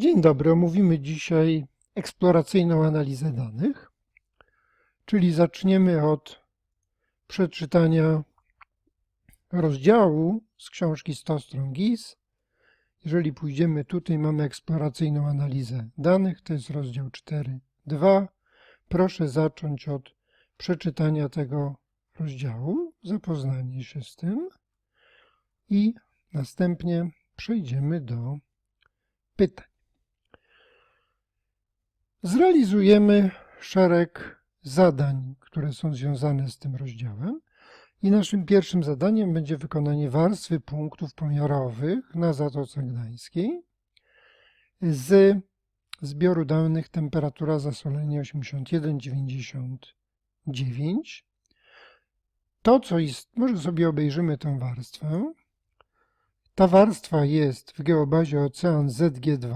Dzień dobry, omówimy dzisiaj eksploracyjną analizę danych, czyli zaczniemy od przeczytania rozdziału z książki 100 stron GIS. Jeżeli pójdziemy tutaj, mamy eksploracyjną analizę danych, to jest rozdział 4.2. Proszę zacząć od przeczytania tego rozdziału, zapoznanie się z tym i następnie przejdziemy do pytań. Zrealizujemy szereg zadań, które są związane z tym rozdziałem. I naszym pierwszym zadaniem będzie wykonanie warstwy punktów pomiarowych na Zatoce Gdańskiej z zbioru danych temperatura zasolenia 81,99. To, co jest, może sobie obejrzymy tę warstwę. Ta warstwa jest w geobazie Ocean ZG2.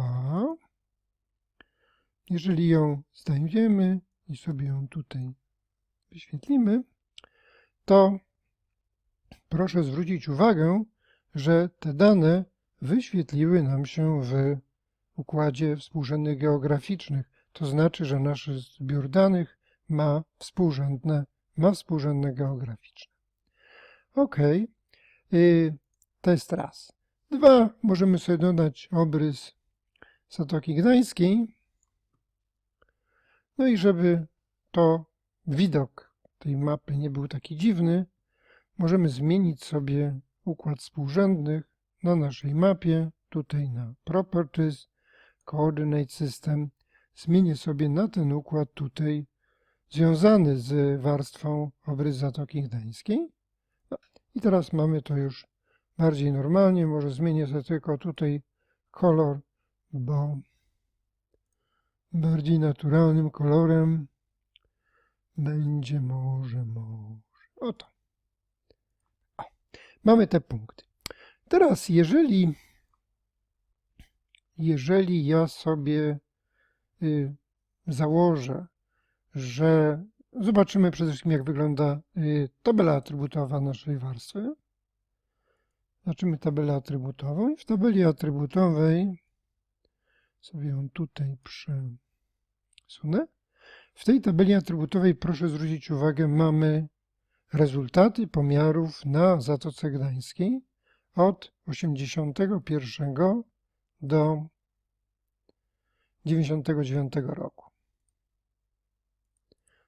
Jeżeli ją znajdziemy i sobie ją tutaj wyświetlimy, to proszę zwrócić uwagę, że te dane wyświetliły nam się w układzie współrzędnych geograficznych. To znaczy, że nasz zbiór danych ma współrzędne, ma współrzędne geograficzne. OK. To jest raz. Dwa, możemy sobie dodać obrys Zatoki Gdańskiej. No i żeby to widok tej mapy nie był taki dziwny, możemy zmienić sobie układ współrzędnych na naszej mapie, tutaj na Properties, Coordinate System. Zmienię sobie na ten układ tutaj związany z warstwą obrys Zatoki Gdańskiej. No, I teraz mamy to już bardziej normalnie. Może zmienię sobie tylko tutaj kolor, bo bardziej naturalnym kolorem będzie może, może. Oto. O, mamy te punkty. Teraz, jeżeli, jeżeli ja sobie y, założę, że zobaczymy przede wszystkim, jak wygląda y, tabela atrybutowa naszej warstwy. Zobaczymy tabelę atrybutową i w tabeli atrybutowej sobie ją tutaj W tej tabeli atrybutowej proszę zwrócić uwagę, mamy rezultaty pomiarów na Zatoce Gdańskiej od 81 do 99 roku.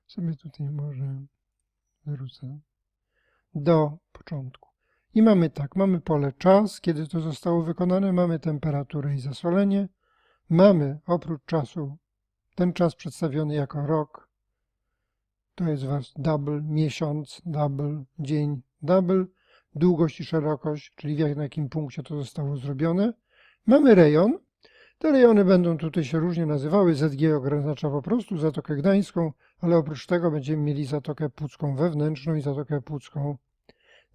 Sobie tutaj może wrócę do początku. I mamy tak, mamy pole czas, kiedy to zostało wykonane, mamy temperaturę i zasolenie, mamy oprócz czasu ten czas przedstawiony jako rok, to jest was double, miesiąc, double, dzień, double, długość i szerokość, czyli w jakim punkcie to zostało zrobione. Mamy rejon. Te rejony będą tutaj się różnie nazywały. ZG oznacza po prostu Zatokę Gdańską, ale oprócz tego będziemy mieli Zatokę Pucką wewnętrzną i Zatokę Pucką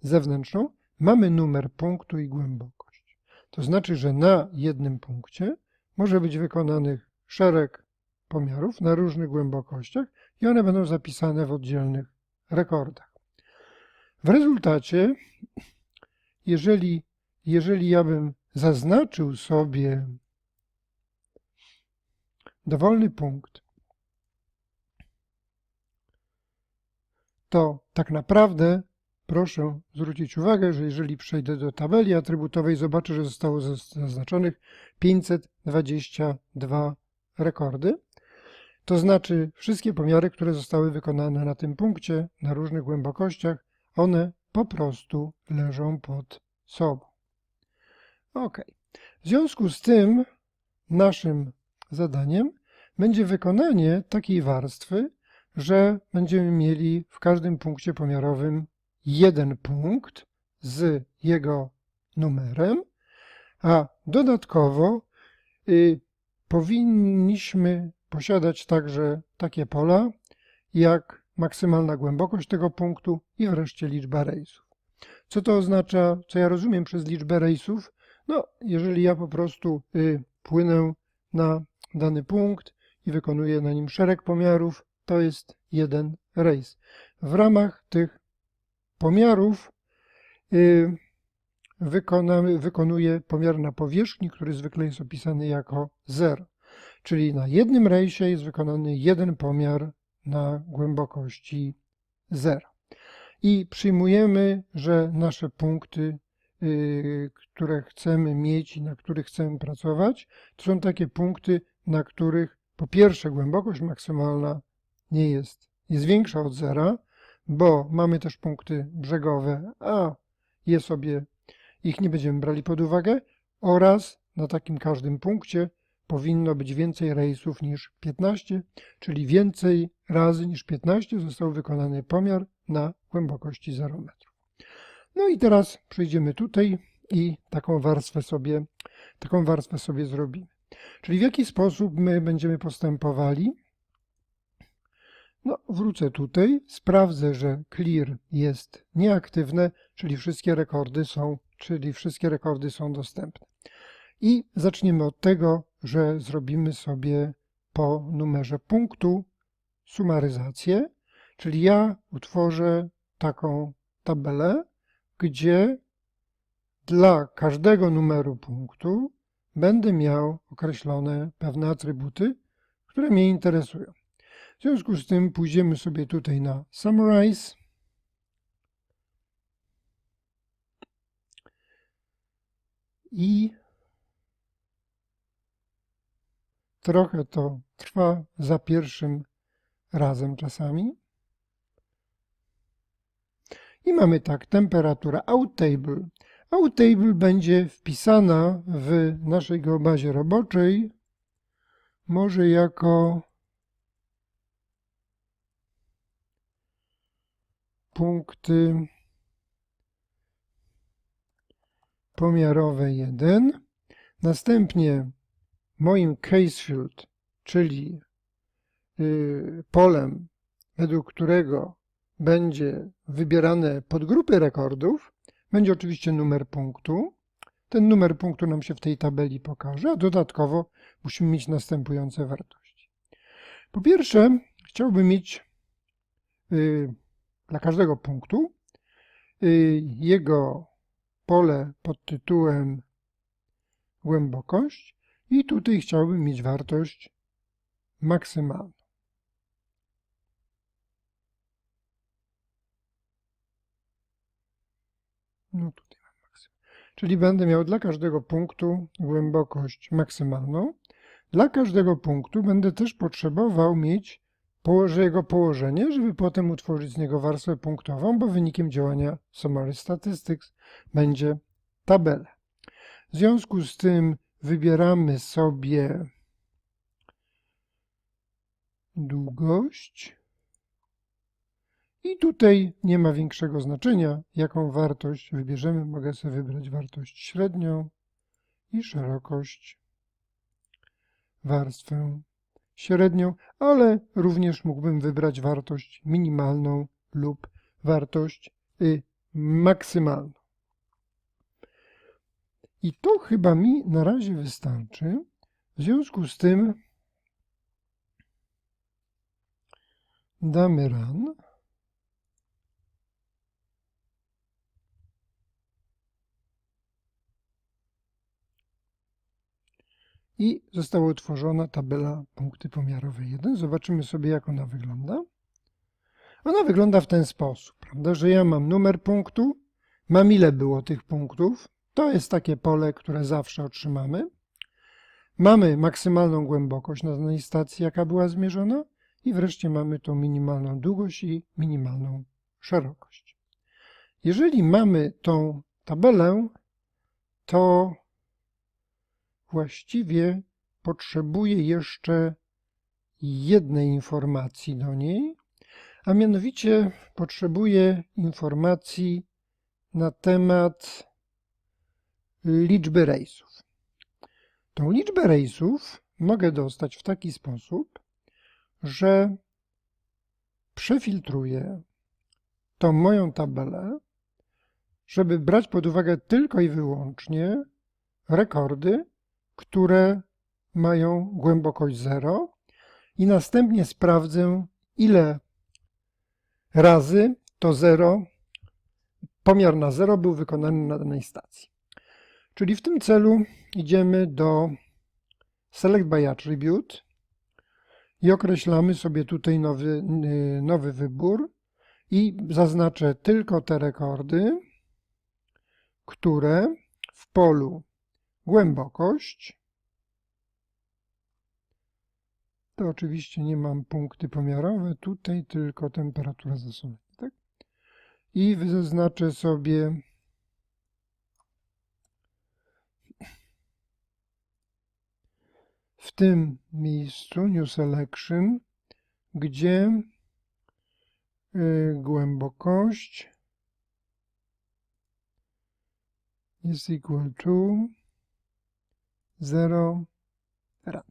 zewnętrzną. Mamy numer punktu i głębokość. To znaczy, że na jednym punkcie może być wykonanych szereg pomiarów na różnych głębokościach i one będą zapisane w oddzielnych rekordach. W rezultacie, jeżeli, jeżeli ja bym zaznaczył sobie dowolny punkt, to tak naprawdę proszę zwrócić uwagę, że jeżeli przejdę do tabeli atrybutowej, zobaczę, że zostało zaznaczonych 522 rekordy. To znaczy wszystkie pomiary, które zostały wykonane na tym punkcie, na różnych głębokościach, one po prostu leżą pod sobą. Ok. W związku z tym naszym zadaniem będzie wykonanie takiej warstwy, że będziemy mieli w każdym punkcie pomiarowym jeden punkt z jego numerem, a dodatkowo y, powinniśmy posiadać także takie pola, jak maksymalna głębokość tego punktu i wreszcie liczba rejsów. Co to oznacza, co ja rozumiem przez liczbę rejsów? No, jeżeli ja po prostu y, płynę na dany punkt i wykonuję na nim szereg pomiarów, to jest jeden rejs. W ramach tych pomiarów y, wykonamy, wykonuje pomiar na powierzchni, który zwykle jest opisany jako 0. Czyli na jednym rejsie jest wykonany jeden pomiar na głębokości 0. I przyjmujemy, że nasze punkty, yy, które chcemy mieć i na których chcemy pracować, to są takie punkty, na których po pierwsze głębokość maksymalna nie jest, jest większa od zera, bo mamy też punkty brzegowe, a je sobie, ich nie będziemy brali pod uwagę oraz na takim każdym punkcie powinno być więcej rejsów niż 15, czyli więcej razy niż 15 został wykonany pomiar na głębokości 0 metrów. No i teraz przejdziemy tutaj i taką warstwę sobie, taką warstwę sobie zrobimy. Czyli w jaki sposób my będziemy postępowali? No, wrócę tutaj, sprawdzę, że clear jest nieaktywne, czyli wszystkie rekordy są, czyli wszystkie rekordy są dostępne. I zaczniemy od tego, że zrobimy sobie po numerze punktu sumaryzację, czyli ja utworzę taką tabelę, gdzie dla każdego numeru punktu będę miał określone pewne atrybuty, które mnie interesują. W związku z tym pójdziemy sobie tutaj na Summarize. I trochę to trwa za pierwszym razem czasami. I mamy tak, temperatura outtable. Outtable będzie wpisana w naszej geobazie roboczej może jako punkty pomiarowe 1. Następnie moim case field, czyli y, polem, według którego będzie wybierane podgrupy rekordów, będzie oczywiście numer punktu. Ten numer punktu nam się w tej tabeli pokaże, a dodatkowo musimy mieć następujące wartości. Po pierwsze, chciałbym mieć y, dla każdego punktu y, jego pole pod tytułem głębokość i tutaj chciałbym mieć wartość maksymalną. No tutaj mam. Czyli będę miał dla każdego punktu głębokość maksymalną. Dla każdego punktu będę też potrzebował mieć położę jego położenie, żeby potem utworzyć z niego warstwę punktową, bo wynikiem działania Summary Statistics będzie tabela. W związku z tym wybieramy sobie długość i tutaj nie ma większego znaczenia, jaką wartość wybierzemy. Mogę sobie wybrać wartość średnią i szerokość, warstwę średnią, ale również mógłbym wybrać wartość minimalną lub wartość y, maksymalną. I to chyba mi na razie wystarczy. W związku z tym damy run. i została utworzona tabela punkty pomiarowe 1. Zobaczymy sobie, jak ona wygląda. Ona wygląda w ten sposób, prawda, że ja mam numer punktu, mam ile było tych punktów, to jest takie pole, które zawsze otrzymamy. Mamy maksymalną głębokość na danej stacji, jaka była zmierzona i wreszcie mamy tą minimalną długość i minimalną szerokość. Jeżeli mamy tą tabelę, to właściwie potrzebuję jeszcze jednej informacji do niej, a mianowicie potrzebuję informacji na temat liczby rejsów. Tą liczbę rejsów mogę dostać w taki sposób, że przefiltruję tą moją tabelę, żeby brać pod uwagę tylko i wyłącznie rekordy, które mają głębokość 0 i następnie sprawdzę, ile razy to 0, pomiar na 0 był wykonany na danej stacji. Czyli w tym celu idziemy do Select by Attribute i określamy sobie tutaj nowy, y, nowy wybór i zaznaczę tylko te rekordy, które w polu głębokość, to oczywiście nie mam punkty pomiarowe, tutaj tylko temperatura zasolenia, tak? I zaznaczę sobie w tym miejscu New Selection, gdzie y, głębokość jest equal to 0 rad.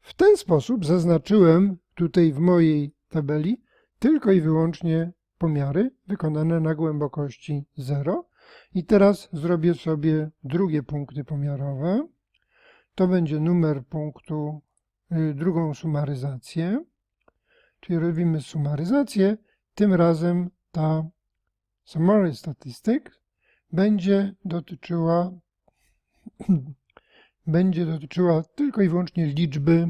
W ten sposób zaznaczyłem tutaj w mojej tabeli tylko i wyłącznie pomiary wykonane na głębokości 0. I teraz zrobię sobie drugie punkty pomiarowe. To będzie numer punktu, y, drugą sumaryzację. Czyli robimy sumaryzację. Tym razem ta summary statistic będzie dotyczyła będzie dotyczyła tylko i wyłącznie liczby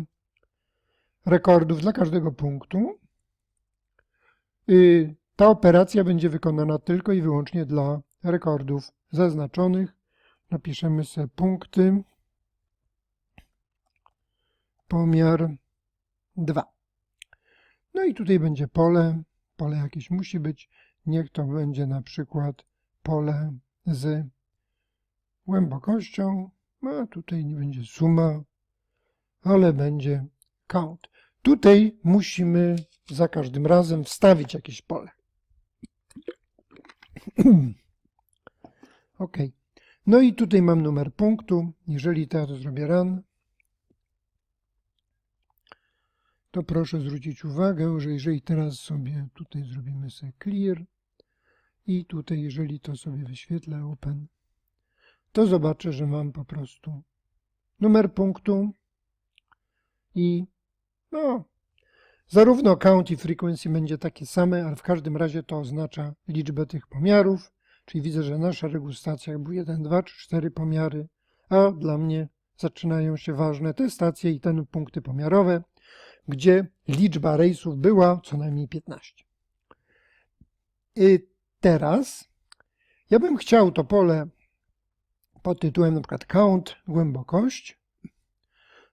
rekordów dla każdego punktu. Y, Ta operacja będzie wykonana tylko i wyłącznie dla rekordów zaznaczonych. Napiszemy sobie punkty pomiar 2. No i tutaj będzie pole. Pole jakieś musi być. Niech to będzie na przykład pole z głębokością. A tutaj nie będzie suma, ale będzie count. Tutaj musimy za każdym razem wstawić jakieś pole. OK. No i tutaj mam numer punktu. Jeżeli teraz zrobię run, to proszę zwrócić uwagę, że jeżeli teraz sobie tutaj zrobimy sobie clear i tutaj jeżeli to sobie wyświetlę open, to zobaczę, że mam po prostu numer punktu i no, zarówno count i frequency będzie takie same, ale w każdym razie to oznacza liczbę tych pomiarów, czyli widzę, że na szeregu stacjach były 1, 2 czy 4 pomiary, a dla mnie zaczynają się ważne te stacje i te punkty pomiarowe, gdzie liczba rejsów była co najmniej 15. I teraz ja bym chciał to pole pod tytułem przykład count, głębokość,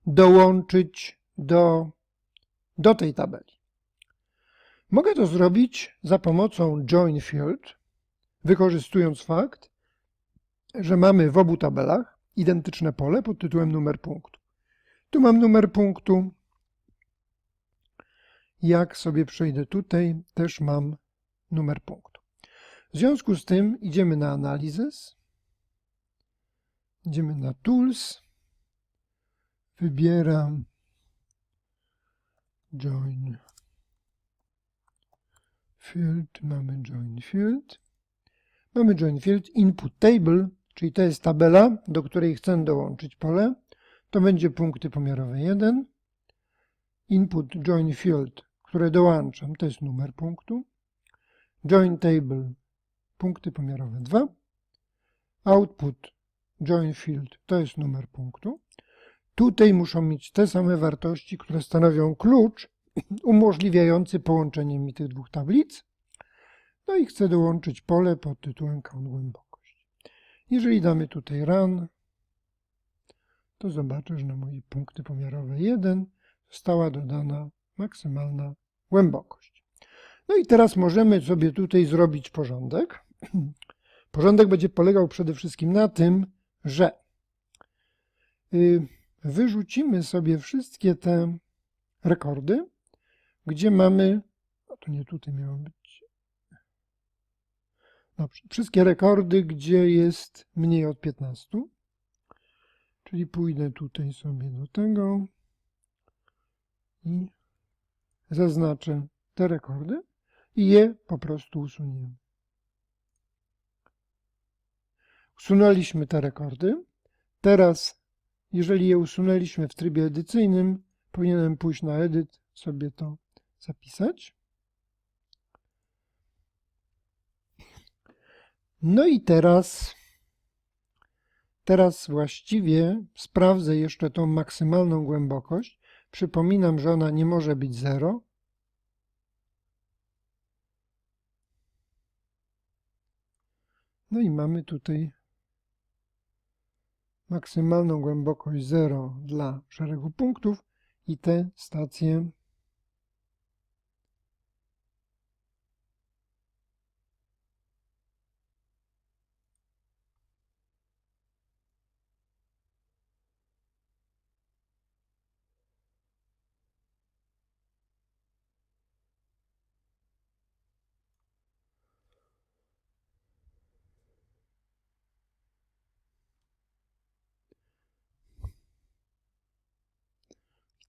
dołączyć do, do tej tabeli. Mogę to zrobić za pomocą join field, wykorzystując fakt, że mamy w obu tabelach identyczne pole pod tytułem numer punktu. Tu mam numer punktu. Jak sobie przejdę tutaj, też mam numer punktu. W związku z tym idziemy na Analysis, idziemy na Tools, wybieram Join Field, mamy Join Field, mamy Join Field Input Table, czyli to jest tabela, do której chcę dołączyć pole, to będzie punkty pomiarowe 1, Input Join Field, które dołączam, to jest numer punktu, Join Table, punkty pomiarowe 2, Output Join Field, to jest numer punktu, Tutaj muszą mieć te same wartości, które stanowią klucz umożliwiający połączenie mi tych dwóch tablic. No i chcę dołączyć pole pod tytułem count głębokość. Jeżeli damy tutaj run, to zobaczę, że na moje punkty pomiarowe 1 została dodana maksymalna głębokość. No i teraz możemy sobie tutaj zrobić porządek. Porządek będzie polegał przede wszystkim na tym, że y, wyrzucimy sobie wszystkie te rekordy, gdzie mamy, a to nie tutaj miało być, dobrze, wszystkie rekordy, gdzie jest mniej od 15, czyli pójdę tutaj sobie do tego i zaznaczę te rekordy i je po prostu usuniemy. Usunęliśmy te rekordy. Teraz jeżeli je usunęliśmy w trybie edycyjnym, powinienem pójść na edyt, sobie to zapisać. No i teraz Teraz właściwie sprawdzę jeszcze tą maksymalną głębokość. Przypominam, że ona nie może być 0. No i mamy tutaj maksymalną głębokość 0 dla szeregu punktów i te stacje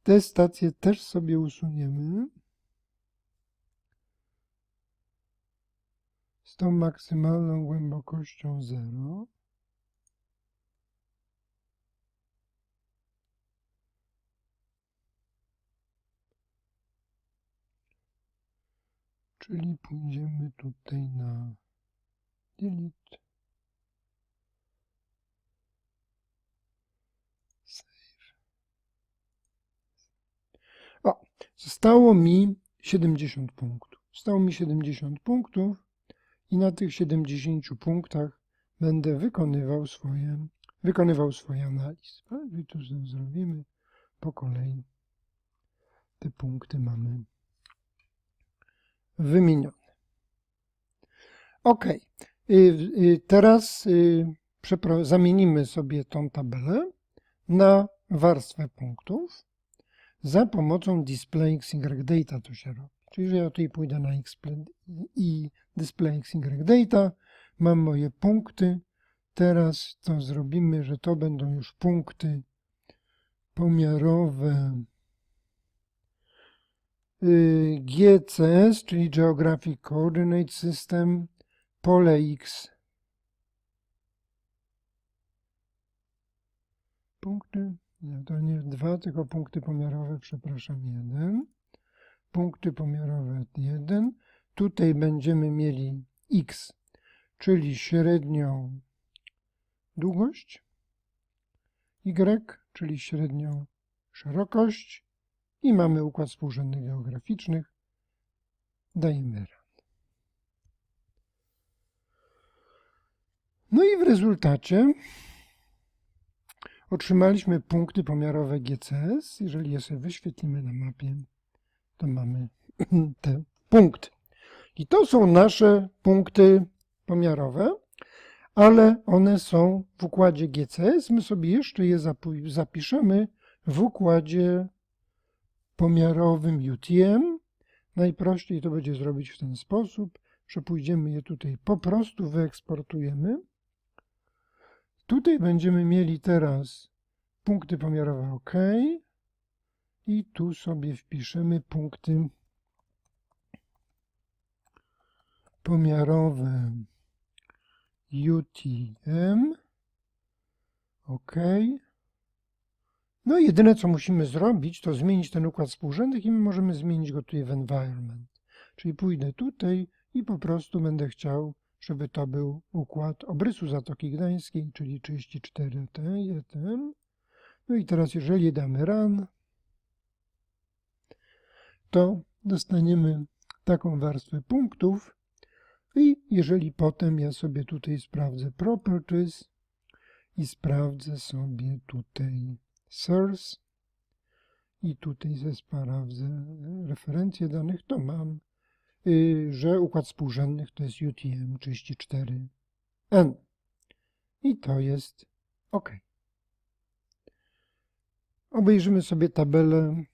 Te stacje też sobie usuniemy. Z tą maksymalną głębokością 0. Czyli pójdziemy tutaj na delete. O, zostało mi 70 punktów. Zostało mi 70 punktów i na tych 70 punktach będę wykonywał swoje, wykonywał swoje analizy. I tu zrobimy po kolei. Te punkty mamy wymienione. Ok. Y, Teraz y, zamienimy sobie tą tabelę na warstwę punktów za pomocą display y data to się robi. Czyli, że ja tutaj pójdę na xpl i display y data, mam moje punkty. Teraz to zrobimy, że to będą już punkty pomiarowe y, GCS, czyli Geographic Coordinate System, pole X. Punkty nie, to nie dwa, tylko punkty pomiarowe, przepraszam, jeden. Punkty pomiarowe 1. Tutaj będziemy mieli x, czyli średnią długość, y, czyli średnią szerokość i mamy układ współrzędnych geograficznych. Dajemy run. No i w rezultacie Otrzymaliśmy punkty pomiarowe GCS. Jeżeli je sobie wyświetlimy na mapie, to mamy te punkty. I to są nasze punkty pomiarowe, ale one są w układzie GCS. My sobie jeszcze je zapiszemy w układzie pomiarowym UTM. Najprościej to będzie zrobić w ten sposób, że pójdziemy je tutaj po prostu wyeksportujemy. Tutaj będziemy mieli teraz punkty pomiarowe OK i tu sobie wpiszemy punkty pomiarowe UTM OK. No i jedyne co musimy zrobić to zmienić ten układ współrzędnych i my możemy zmienić go tutaj w environment. Czyli pójdę tutaj i po prostu będę chciał żeby to był układ obrysu Zatoki Gdańskiej, czyli 34T, 1. No i teraz jeżeli damy run, to dostaniemy taką warstwę punktów i jeżeli potem ja sobie tutaj sprawdzę properties i sprawdzę sobie tutaj source i tutaj ze sprawdzę referencje danych, to mam że układ współrzędnych to jest UTM 34N. I to jest OK. Obejrzymy sobie tabelę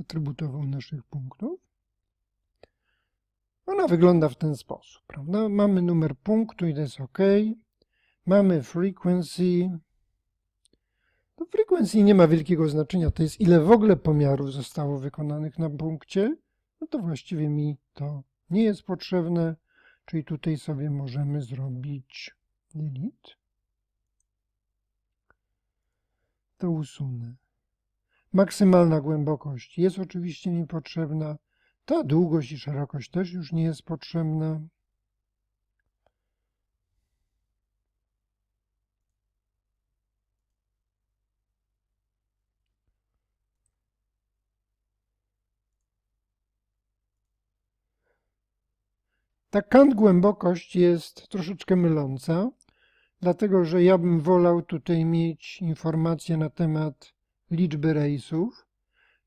atrybutową naszych punktów. Ona wygląda w ten sposób, prawda? Mamy numer punktu i to jest OK. Mamy frequency. To frequency nie ma wielkiego znaczenia, to jest ile w ogóle pomiarów zostało wykonanych na punkcie no to właściwie mi to nie jest potrzebne, czyli tutaj sobie możemy zrobić delete. To usunę. Maksymalna głębokość jest oczywiście mi potrzebna. Ta długość i szerokość też już nie jest potrzebna. Ta kant głębokość jest troszeczkę myląca, dlatego że ja bym wolał tutaj mieć informacje na temat liczby rejsów.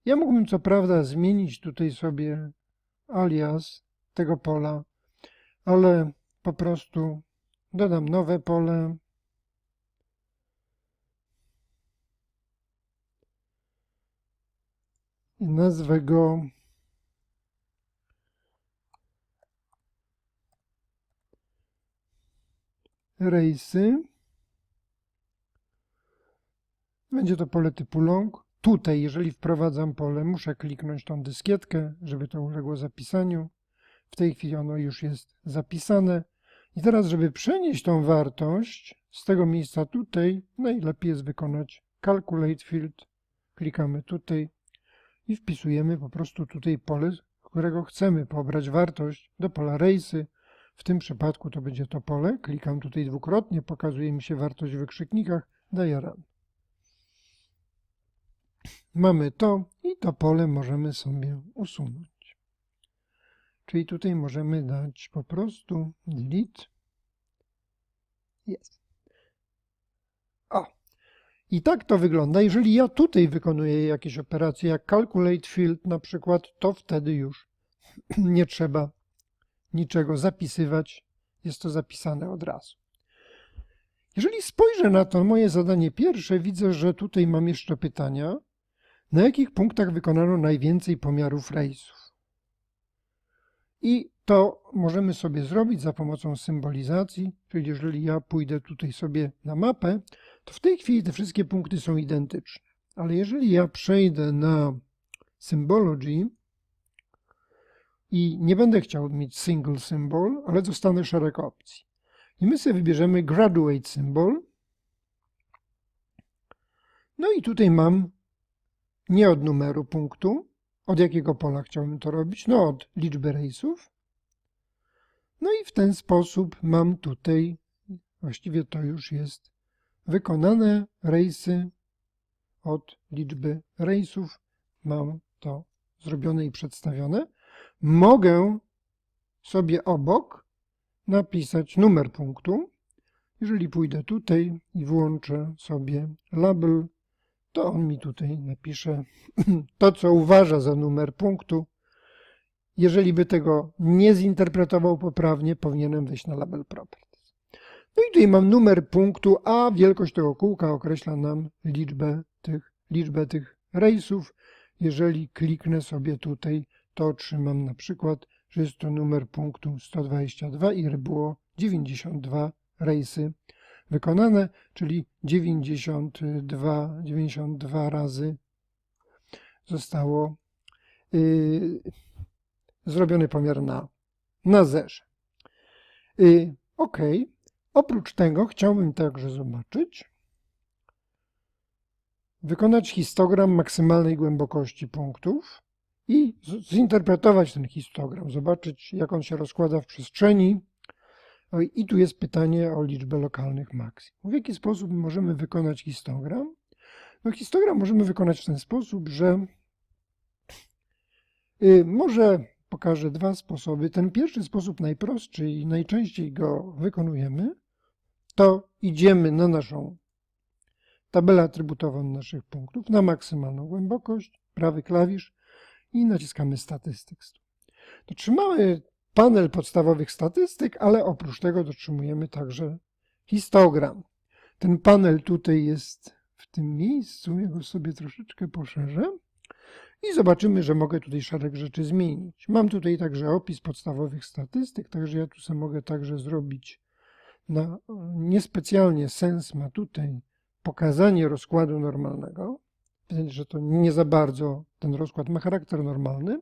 Ja mógłbym co prawda zmienić tutaj sobie alias tego pola, ale po prostu dodam nowe pole. I nazwę go rejsy. Będzie to pole typu long. Tutaj, jeżeli wprowadzam pole, muszę kliknąć tą dyskietkę, żeby to uległo zapisaniu. W tej chwili ono już jest zapisane. I teraz, żeby przenieść tą wartość z tego miejsca tutaj, najlepiej jest wykonać Calculate Field. Klikamy tutaj i wpisujemy po prostu tutaj pole, którego chcemy pobrać wartość do pola rejsy. W tym przypadku to będzie to pole. Klikam tutaj dwukrotnie, pokazuje mi się wartość w wykrzyknikach, daję run. Mamy to i to pole możemy sobie usunąć. Czyli tutaj możemy dać po prostu delete. Jest. O. I tak to wygląda. Jeżeli ja tutaj wykonuję jakieś operacje jak calculate field na przykład, to wtedy już nie trzeba niczego zapisywać. Jest to zapisane od razu. Jeżeli spojrzę na to moje zadanie pierwsze, widzę, że tutaj mam jeszcze pytania. Na jakich punktach wykonano najwięcej pomiarów rejsów? I to możemy sobie zrobić za pomocą symbolizacji, czyli jeżeli ja pójdę tutaj sobie na mapę, to w tej chwili te wszystkie punkty są identyczne. Ale jeżeli ja przejdę na Symbology i nie będę chciał mieć single symbol, ale dostanę szereg opcji. I my sobie wybierzemy graduate symbol. No i tutaj mam nie od numeru punktu, od jakiego pola chciałbym to robić, no od liczby rejsów. No i w ten sposób mam tutaj, właściwie to już jest wykonane rejsy od liczby rejsów. Mam to zrobione i przedstawione. Mogę sobie obok napisać numer punktu. Jeżeli pójdę tutaj i włączę sobie label, to on mi tutaj napisze to, co uważa za numer punktu. Jeżeli by tego nie zinterpretował poprawnie, powinienem wejść na label properties. No i tutaj mam numer punktu, a wielkość tego kółka określa nam liczbę tych, liczbę tych rejsów. Jeżeli kliknę sobie tutaj, to otrzymam na przykład, że jest to numer punktu 122 i było 92 rejsy wykonane, czyli 92, 92 razy zostało yy, zrobiony pomiar na, na zerze. Yy, ok. Oprócz tego chciałbym także zobaczyć, wykonać histogram maksymalnej głębokości punktów i zinterpretować ten histogram, zobaczyć jak on się rozkłada w przestrzeni, no i tu jest pytanie o liczbę lokalnych maksimum. W jaki sposób możemy wykonać histogram? No histogram możemy wykonać w ten sposób, że y, może pokażę dwa sposoby. Ten pierwszy sposób najprostszy i najczęściej go wykonujemy, to idziemy na naszą tabelę atrybutową naszych punktów, na maksymalną głębokość, prawy klawisz i naciskamy Statistics. To trzymamy panel podstawowych statystyk, ale oprócz tego dotrzymujemy także histogram. Ten panel tutaj jest w tym miejscu, ja go sobie troszeczkę poszerzę i zobaczymy, że mogę tutaj szereg rzeczy zmienić. Mam tutaj także opis podstawowych statystyk, także ja tu sobie mogę także zrobić na niespecjalnie sens ma tutaj pokazanie rozkładu normalnego. Że to nie za bardzo ten rozkład ma charakter normalny.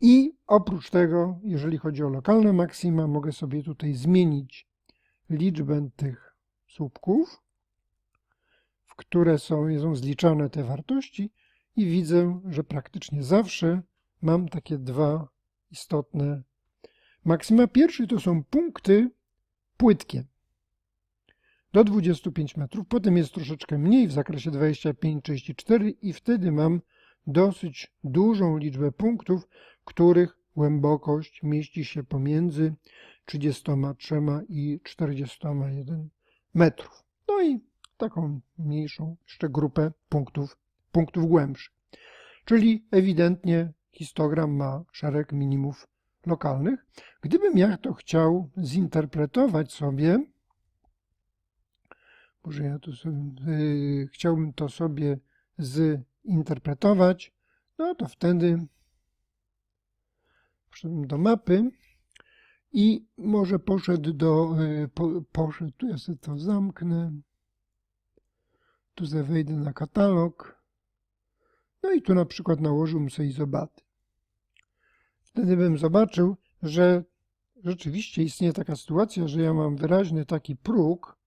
I oprócz tego, jeżeli chodzi o lokalne maksima, mogę sobie tutaj zmienić liczbę tych słupków, w które są, są zliczane te wartości i widzę, że praktycznie zawsze mam takie dwa istotne maksima. Pierwszy to są punkty płytkie do 25 metrów, potem jest troszeczkę mniej w zakresie 25-34 i wtedy mam dosyć dużą liczbę punktów, których głębokość mieści się pomiędzy 33 i 41 metrów. No i taką mniejszą jeszcze grupę punktów, punktów głębszych. Czyli ewidentnie histogram ma szereg minimów lokalnych. Gdybym ja to chciał zinterpretować sobie, może ja to sobie, yy, chciałbym to sobie zinterpretować, no to wtedy poszedłem do mapy i może poszedł do, yy, po, poszedł, tu ja sobie to zamknę, tu sobie wejdę na katalog, no i tu na przykład nałożyłbym sobie izobaty. Wtedy bym zobaczył, że rzeczywiście istnieje taka sytuacja, że ja mam wyraźny taki próg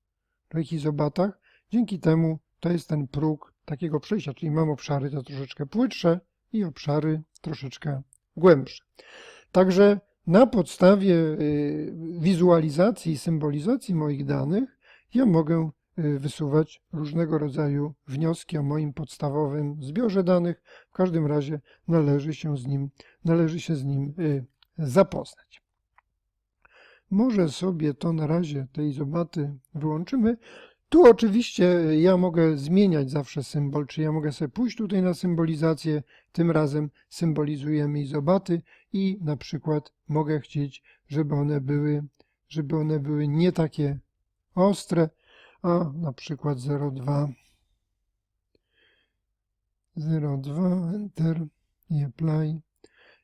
w tych izobatach. Dzięki temu to jest ten próg takiego przejścia, czyli mam obszary te troszeczkę płytsze i obszary troszeczkę głębsze. Także na podstawie y, wizualizacji i symbolizacji moich danych ja mogę y, wysuwać różnego rodzaju wnioski o moim podstawowym zbiorze danych. W każdym razie należy się z nim, należy się z nim y, zapoznać. Może sobie to na razie te izobaty wyłączymy. Tu oczywiście ja mogę zmieniać zawsze symbol, czy ja mogę sobie pójść tutaj na symbolizację, tym razem symbolizujemy izobaty i na przykład mogę chcieć, żeby one były, żeby one były nie takie ostre, a na przykład 0,2 0,2 Enter i Apply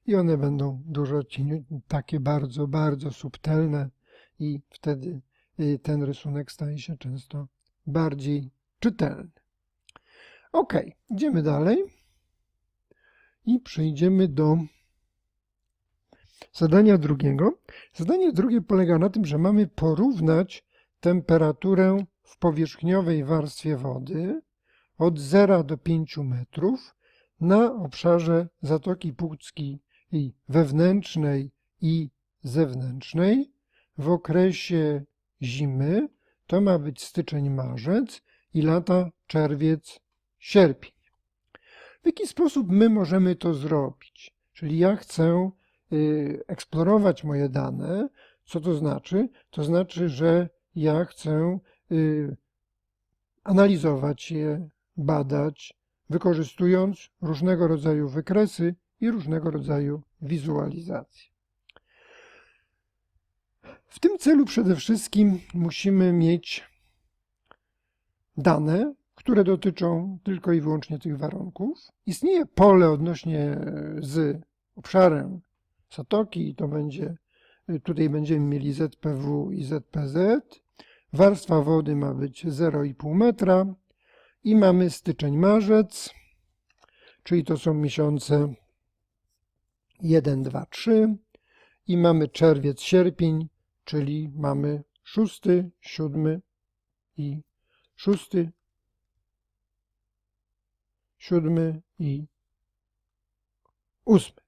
i one będą dużo cieniu, takie bardzo, bardzo subtelne i wtedy y, ten rysunek staje się często bardziej czytelny. Ok, idziemy dalej i przejdziemy do zadania drugiego. Zadanie drugie polega na tym, że mamy porównać temperaturę w powierzchniowej warstwie wody od 0 do 5 metrów na obszarze Zatoki Puckiej wewnętrznej i zewnętrznej w okresie zimy, to ma być styczeń, marzec i lata czerwiec, sierpień. W jaki sposób my możemy to zrobić? Czyli ja chcę y, eksplorować moje dane. Co to znaczy? To znaczy, że ja chcę y, analizować je, badać, wykorzystując różnego rodzaju wykresy i różnego rodzaju wizualizacje. W tym celu przede wszystkim musimy mieć dane, które dotyczą tylko i wyłącznie tych warunków. Istnieje pole odnośnie z obszarem Satoki i to będzie, tutaj będziemy mieli ZPW i ZPZ. Warstwa wody ma być 0,5 metra i mamy styczeń, marzec, czyli to są miesiące 1, 2, 3 i mamy czerwiec, sierpień, czyli mamy szósty, siódmy i szósty, siódmy i ósmy.